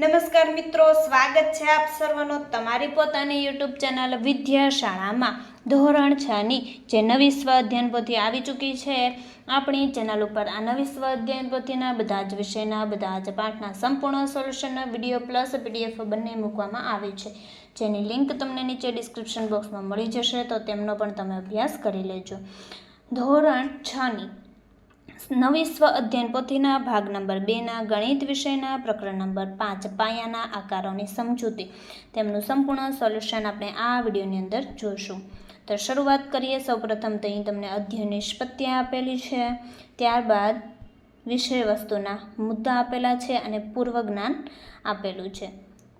નમસ્કાર મિત્રો, સ્વાગત છે આપ સર્વનો તમારી પોતાની યુટ્યુબ ચેનલ વિદ્યાશાળામાં. ધોરણ છની જે નવી સ્વ અધ્યયન પોથી આવી ચૂકી છે, આપણી ચેનલ ઉપર આ નવી સ્વ અધ્યયન પોથીના બધા જ વિષયના, બધા જ પાઠના સંપૂર્ણ સોલ્યુશનના વીડિયો પ્લસ પીડીએફ બંને મૂકવામાં આવે છે. જેની લિંક તમને નીચે ડિસ્ક્રિપ્શન બોક્સમાં મળી જશે, તો તેમનો પણ તમે અભ્યાસ કરી લેજો. ધોરણ છની નવી સ્વ અધ્યયન પોથીના ભાગ નંબર બેના, ગણિત વિષયના પ્રકરણ નંબર પાંચ, પાયાના આકારોની સમજૂતી. તેમનું સંપૂર્ણ સોલ્યુશન આપણે આ વિડીયોની અંદર જોઈશું. તો શરૂઆત કરીએ. સૌપ્રથમ તો અહીં તમને અધ્યયન નિષ્પત્તિ આપેલી છે. ત્યારબાદ વિષય વસ્તુના મુદ્દા આપેલા છે અને પૂર્વ જ્ઞાન આપેલું છે.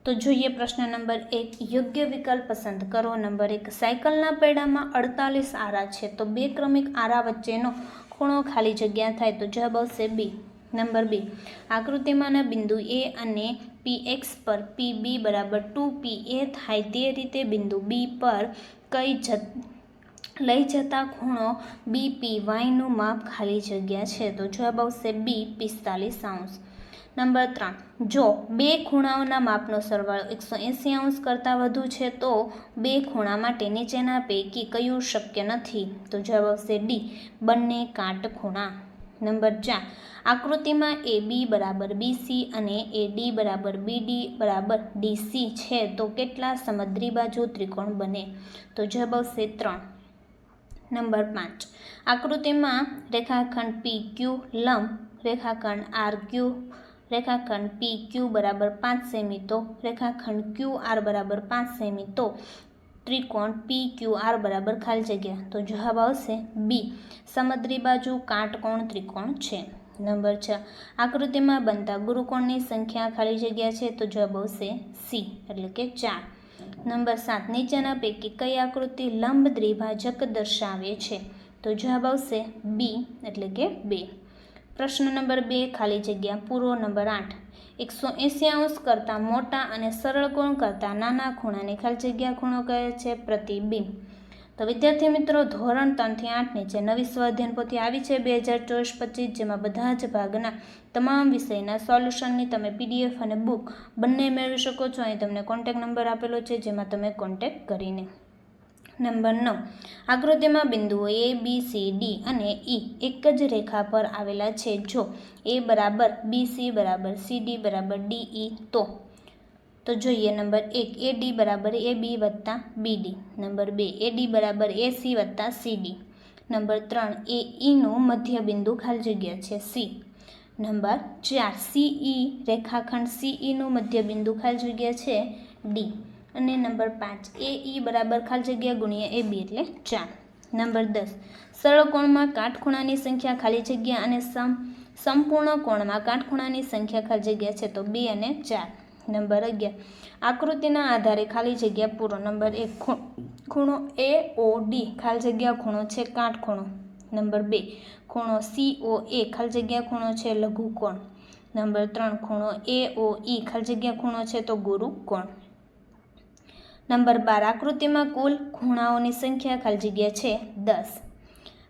તો જોઈએ પ્રશ્ન નંબર એક. યોગ્ય વિકલ્પ પસંદ કરો. નંબર એક. સાયકલના પૈડામાં અડતાલીસ આરા છે. તો બે ક્રમિક આરા વચ્ચેનો ખૂણો ખાલી જગ્યા થાય તો જવાબ આવશે બી. નંબર બે. આકૃતિમાંના બિંદુ એ અને પી એક્સ પર પી બી બરાબર ટુ પી એ થાય તે રીતે બિંદુ બી પર કઈ જત, લઈ જતા ખૂણો બી પી વાયનું માપ ખાલી જગ્યા છે તો જવાબ આવશે બી પિસ્તાલીસ અંશ. નંબર ત્રણ. જો બે ખૂણાઓના માપનો સરવાળો એકસો એંસી અંશ કરતાં વધુ છે, તો બે ખૂણા માટે નીચેના પૈકી કયું શક્ય નથી? તો જવાબ આવશે ડી, બંને કાટખૂણા નંબર ચાર. આકૃતિમાં એ બી બરાબર બીસી અને એ ડી બરાબર બીડી બરાબર ડીસી છે, તો કેટલા સમદ્રી બાજુ ત્રિકોણ બને? તો જવાબ આવશે ત્રણ. નંબર પાંચ. આકૃતિમાં રેખાખંડ પી ક્યુ લંબ, રેખાખંડ આર ક્યુ રેખાખંડ પી ક્યુ બરાબર પાંચ સેમી તો રેખાખંડ ક્યુ આર બરાબર પાંચ સેમી તો ત્રિકોણ પી ક્યુ આર બરાબર ખાલી જગ્યા. તો જવાબ આવશે બી સમદ્રી બાજુ કાટકોણ ત્રિકોણ છે. નંબર છ. આકૃતિમાં બનતા ગુરુકોણની સંખ્યા ખાલી જગ્યા છે તો જવાબ આવશે સી એટલે કે ચાર. નંબર સાત. નીચેના પૈકી કઈ આકૃતિ લંબ દ્વિભાજક દર્શાવે છે? તો જવાબ આવશે બી એટલે કે બે. પ્રશ્ન નંબર બે, ખાલી જગ્યા, પૂરો નંબર આઠ. એકસો એંસી અંશ કરતાં મોટા અને સરળ કોણ કરતાં નાના ખૂણાને ખાલી જગ્યા ખૂણો કહે છે પ્રતિબિંબ. તો વિદ્યાર્થી મિત્રો, ધોરણ ત્રણથી આઠની જે નવી સ્વાધ્યાન પોથી આવી છે બે હજાર ચોવીસ પચીસ, જેમાં બધા જ ભાગના તમામ વિષયના સોલ્યુશનની તમે પીડીએફ અને બુક બંને મેળવી શકો છો. અહીં તમને કોન્ટેક નંબર આપેલો છે, જેમાં તમે કોન્ટેક કરીને નંબર નવ. આકૃતિમાં બિંદુઓ એ બી સી ડી અને ઈ એક જ રેખા પર આવેલા છે. જો એ બરાબર બી સી બરાબર સી ડી બરાબર ડી ઈ તો? તો જોઈએ નંબર એક. એ ડી બરાબર એ બી વત્તા બી ડી નંબર બે. એ ડી બરાબર એ સી વત્તા સી ડી નંબર ત્રણ. એ ઈનું મધ્ય બિંદુ ખાલી જગ્યા છે. સી નંબર ચાર. સી ઈ રેખાખંડ સી ઈનું મધ્ય બિંદુ ખાલી જગ્યા છે. ડી અને નંબર પાંચ, એ, ઈ બરાબર ખાલી જગ્યા ગુણ્યા એ બી એટલે ચાર. નંબર દસ, સરળ કોણમાં કાટખૂણાની સંખ્યા ખાલી જગ્યા અને સમ, સંપૂર્ણ કોણમાં કાટખૂણાની સંખ્યા ખાલી જગ્યા છે તો બે અને ચાર. નંબર અગિયાર, આકૃતિના આધારે ખાલી જગ્યા પૂરો. નંબર એક ખૂણો એ, ઓ, ડી, ખાલી જગ્યા ખૂણો છે કાટખૂણો. નંબર બે, ખૂણો સી, ઓ, એ, ખાલી જગ્યા ખૂણો છે લઘુકોણ. નંબર ત્રણ, ખૂણો એ, ઓ, ઈ, ખાલી જગ્યા ખૂણો છે તો ગુરુ કોણ નંબર બાર, આકૃતિમાં કુલ ખૂણાઓની સંખ્યા ખાલી જગ્યા છે દસ.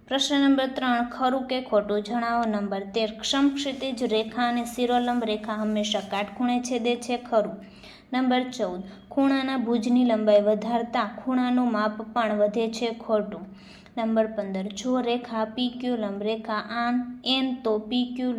પ્રશ્ન નંબર ત્રણ, ખરું કે ખોટું? જણાવો નંબર તેર. ક્ષમક્ષિતિજ રેખા અને શિરોલંબ રેખા હંમેશા કાટખૂણે છેદે છે ખરું. નંબર ચૌદ, ખૂણાના ભુજની લંબાઈ વધારતા ખૂણાનું માપ પણ વધે છે ખોટું. નંબર પંદર, જો રેખા પી ક્યુ લંબ, રેખા આન એન તો પી ક્યુ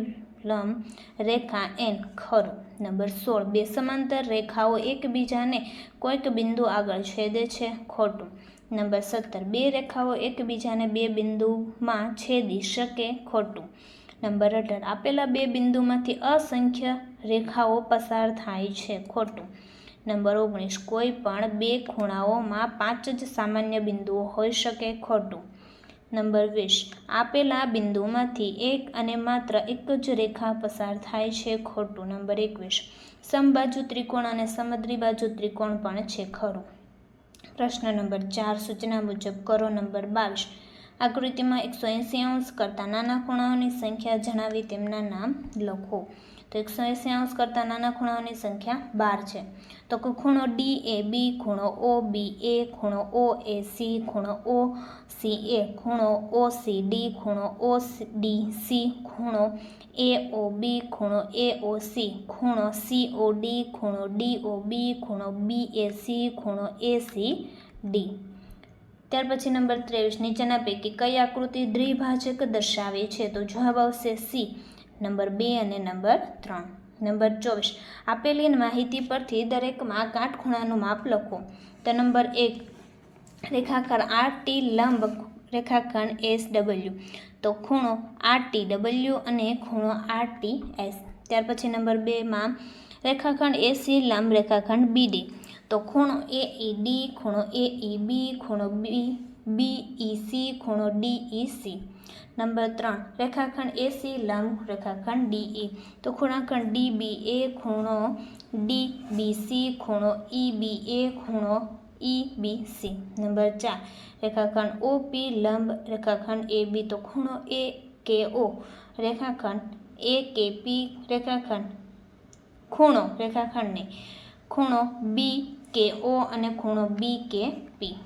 લંબ, રેખા એન ખરું. નંબર સોળ. બે સમાંતર રેખાઓ એકબીજાને કોઈક બિંદુ આગળ છેદે છે. ખોટું. નંબર સત્તર. બે રેખાઓ એકબીજાને બે બિંદુમાં છેદી શકે ખોટું. નંબર અઢાર. આપેલા બે બિંદુમાંથી અસંખ્ય રેખાઓ પસાર થાય છે ખોટું. નંબર ઓગણીસ. કોઈ પણ બે ખૂણાઓમાં પાંચ જ સામાન્ય બિંદુઓ હોઈ શકે ખોટું. નંબર વીસ. આપેલા બિંદુમાંથી એક અને માત્ર એક જ રેખા પસાર થાય છે ખોટું. નંબર એકવીસ. સમબાજુ ત્રિકોણ અને સમદ્રી બાજુ ત્રિકોણ પણ છે ખરું. પ્રશ્ન નંબર ચાર સૂચના મુજબ કરો નંબર બાવીસ. આકૃતિમાં એકસો એંસી અંશ કરતાં નાના ખૂણાઓની સંખ્યા જણાવી તેમના નામ લખો. તો એકસો એંસી અંશ કરતાં નાના ખૂણાઓની સંખ્યા બાર છે. તો ખૂણો ડી એ બી ખૂણો ઓ બી એ ખૂણો ઓ એ સી ખૂણો ઓ સી એ ખૂણો ઓ સી ડી ખૂણો ઓ ડી સી ખૂણો એ ઓ બી ખૂણો એ ઓ સી ખૂણો સી ઓ ડી ખૂણો ડી ઓ બી ખૂણો બી એ સી ખૂણો એ સી ડી ત્યાર પછી નંબર ત્રેવીસ નીચેના પૈકી કઈ આકૃતિ દ્વિભાજક દર્શાવે છે? તો જવાબ આવશે સી. નંબર બે અને નંબર ત્રણ. નંબર ચોવીસ. આપેલી માહિતી પરથી દરેકમાં કાટખૂણાનું માપ લખો. તો નંબર એક, રેખાખંડ આર ટી લંબ, રેખાખંડ એસ ડબલ્યુ તો ખૂણો આર ટી ડબલ્યુ અને ખૂણો આર ટી એસ ત્યાર પછી નંબર બેમાં, રેખાખંડ એસી, લંબ, રેખાખંડ બીડી. તો ખૂણો એ એ ડી, ખૂણો એ ઈ બી, ખૂણો બી બી ઈ સી, ખૂણો ડી ઈ સી. નંબર ત્રણ, રેખાખંડ એસી લંબ રેખાખંડ ડી એ તો ખૂણાખંડ ડી બી એ, ખૂણો ડી બી સી, ખૂણો ઈ બી એ, ખૂણો ઈ બી સી. નંબર ચાર, રેખાખંડ ઓ પી, લંબ રેખાખંડ એ બી. તો ખૂણો એ કે ઓ, રેખાખંડ એ કે પી, રેખાખંડ, ખૂણો રેખાખંડને, ખૂણો બી કે, ઓ અને ખૂણો બી કે, પી.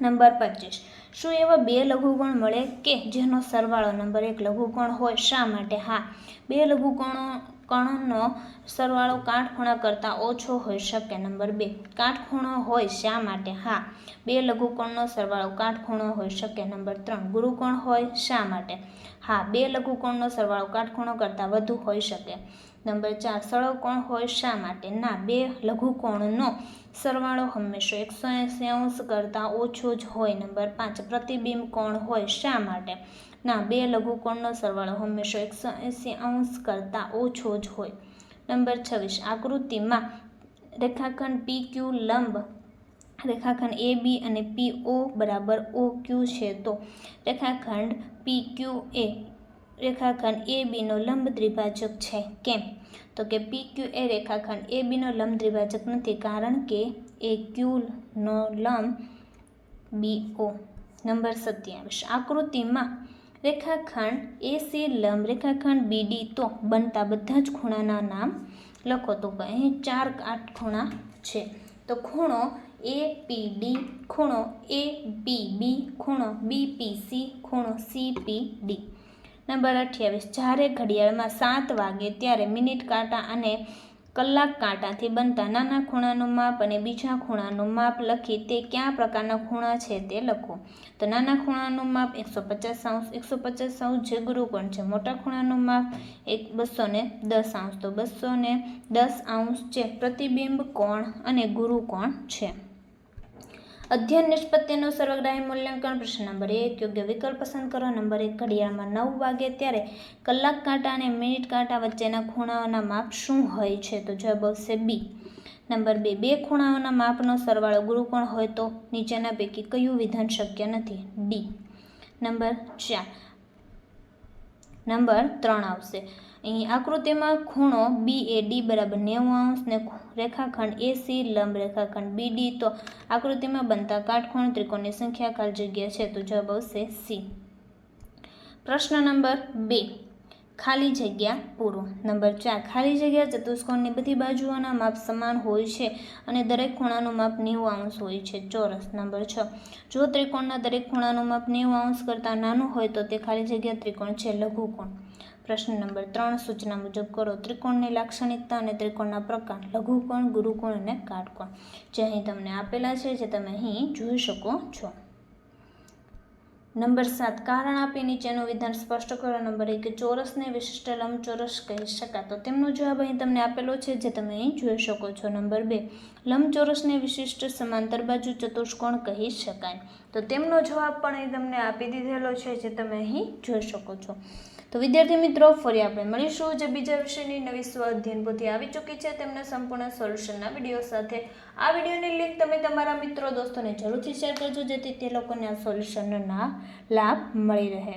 નંબર પચીસ. શું એવા બે લઘુકોણ મળે કે જેનો સરવાળો નંબર એક લઘુકોણ હોય? શા માટે? હા. બે લઘુકોણો કણનો સરવાળો કાટખૂણા કરતાં ઓછો હોઈ શકે નંબર બે. કાટખૂણો હોય શા માટે? હા. બે લઘુકોણનો સરવાળો કાટખૂણો હોઈ શકે નંબર ત્રણ. ગુરુકોણ હોય શા માટે? હા. બે લઘુકોણનો સરવાળો કાટખૂણો કરતાં વધુ હોઈ શકે. નંબર ચાર સળકોણ હોય શા માટે? ના, બે લઘુકોણનો સરવાળો હંમેશા એકસો એંસી અંશ કરતાં ઓછો જ હોય. નંબર પાંચ, પ્રતિબિંબ કોણ હોય શા માટે? ના, બે લઘુકોણનો સરવાળો હંમેશા એકસો એંસી અંશ કરતાં ઓછો જ હોય. નંબર છવ્વીસ, આકૃતિમાં રેખાખંડ પી ક્યુ લંબ રેખાખંડ એ બી અને પી ઓ બરાબર ઓ ક્યુ છે. તો રેખાખંડ પી ક્યુ એ રેખાખંડ એ બીનો લંબ દ્વિભાજક છે. કેમ? તો કે પી ક્યુ એ રેખાખંડ એ બીનો લંબ દ્વિભાજક નથી કારણ કે એ ક્યુનો લંબ બી ઓ નંબર સત્યાવીસ. આકૃતિમાં રેખાખંડ એ સી લંબ, રેખાખંડ બીડી તો બનતા બધા જ ખૂણાના નામ લખો તો અહીં ચાર આઠ ખૂણા છે. તો ખૂણો એ પી ડી ખૂણો એ પી બી ખૂણો બી પી સી ખૂણો સી પી ડી નંબર અઠ્યાવીસ, જ્યારે ઘડિયાળમાં સાત વાગે, ત્યારે મિનિટ કાંટા અને કલાક કાંટાથી બનતા નાના ખૂણાનું માપ અને બીજા ખૂણાનું માપ લખી તે કયા પ્રકારના ખૂણા છે તે લખો. તો નાના ખૂણાનું માપ એકસો પચાસ અંશ, એકસો પચાસ અંશ જે ગુરુકોણ છે. મોટા ખૂણાનું માપ એક બસો ને દસ અંશ. તો બસો ને દસ અંશ જે પ્રતિબિંબ કોણ અને ગુરુકોણ છે? અધ્યયન નિષ્પત્તિનું સર્વગ્રાહી મૂલ્યાંકન પ્રશ્ન નંબર એક, યોગ્ય વિકલ્પ પસંદ કરો. નંબર એક, ઘડિયાળમાં નવ વાગે ત્યારે કલાક કાંટા અને મિનિટ કાંટા વચ્ચેના ખૂણાઓના માપ શું હોય છે? તો જવાબ આવશે બી. નંબર બે બે ખૂણાઓના માપનો સરવાળો ગુરુકોણ હોય તો નીચેના પૈકી કયું વિધાન શક્ય નથી? ડી. નંબર ચાર નંબર ત્રણ આવશે. અહીં આકૃતિમાં ખૂણો બી એ ડી બરાબર નેવું અંશ ને રેખાખંડ એ સી લંબ રેખાખંડ બી ડી તો આકૃતિમાં બનતા કાટખૂણ ત્રિકોણની સંખ્યા ખાલી જગ્યા છે તો જવાબ આવશે સી પ્રશ્ન નંબર બે. ખાલી જગ્યા પૂરો. નંબર ચાર, ખાલી જગ્યા ચતુષ્કોણની બધી બાજુઓના માપ સમાન હોય છે અને દરેક ખૂણાનું માપ નેવું અંશ હોય છે. ચોરસ. નંબર છ, જો ત્રિકોણના દરેક ખૂણાનું માપ નેવું અંશ કરતાં નાનું હોય તો તે ખાલી જગ્યા ત્રિકોણ છે, લઘુકોણ. પ્રશ્ન નંબર ત્રણ, સૂચના મુજબ કરો. ત્રિકોણની લાક્ષણિકતા અને ત્રિકોણના પ્રકાર, લઘુકોણ, ગુરુકોણ અને કાટકોણ. જે અહીં તમને આપેલા છે, જે તમે અહીં જોઈ શકો છો. નંબર સાત, કારણ આપી નીચેનું વિધાન સ્પષ્ટ કરો. નંબર એક, ચોરસને વિશિષ્ટ લંબચોરસ કહી શકાય. તો તેમનો જવાબ અહીં તમને આપેલો છે, જે તમે અહીં જોઈ શકો છો. નંબર બે, લંબચોરસને વિશિષ્ટ સમાંતર બાજુ ચતુષ્કોણ કહી શકાય. તો તેમનો જવાબ પણ અહીં તમને આપી દીધેલો છે, જે તમે અહીં જોઈ શકો છો. તો વિદ્યાર્થી મિત્રો, ફરી આપણે મળીશું જે બીજા વિષયની નવી સ્વ અધ્યયન પોથી આવી ચૂકી છે તેમના સંપૂર્ણ સોલ્યુશનના વીડિયો સાથે. આ વિડીયોની લિંક તમે તમારા મિત્રો, દોસ્તોને જરૂરથી શેર કરજો, જેથી તે લોકોને આ સોલ્યુશનનો લાભ મળી રહે.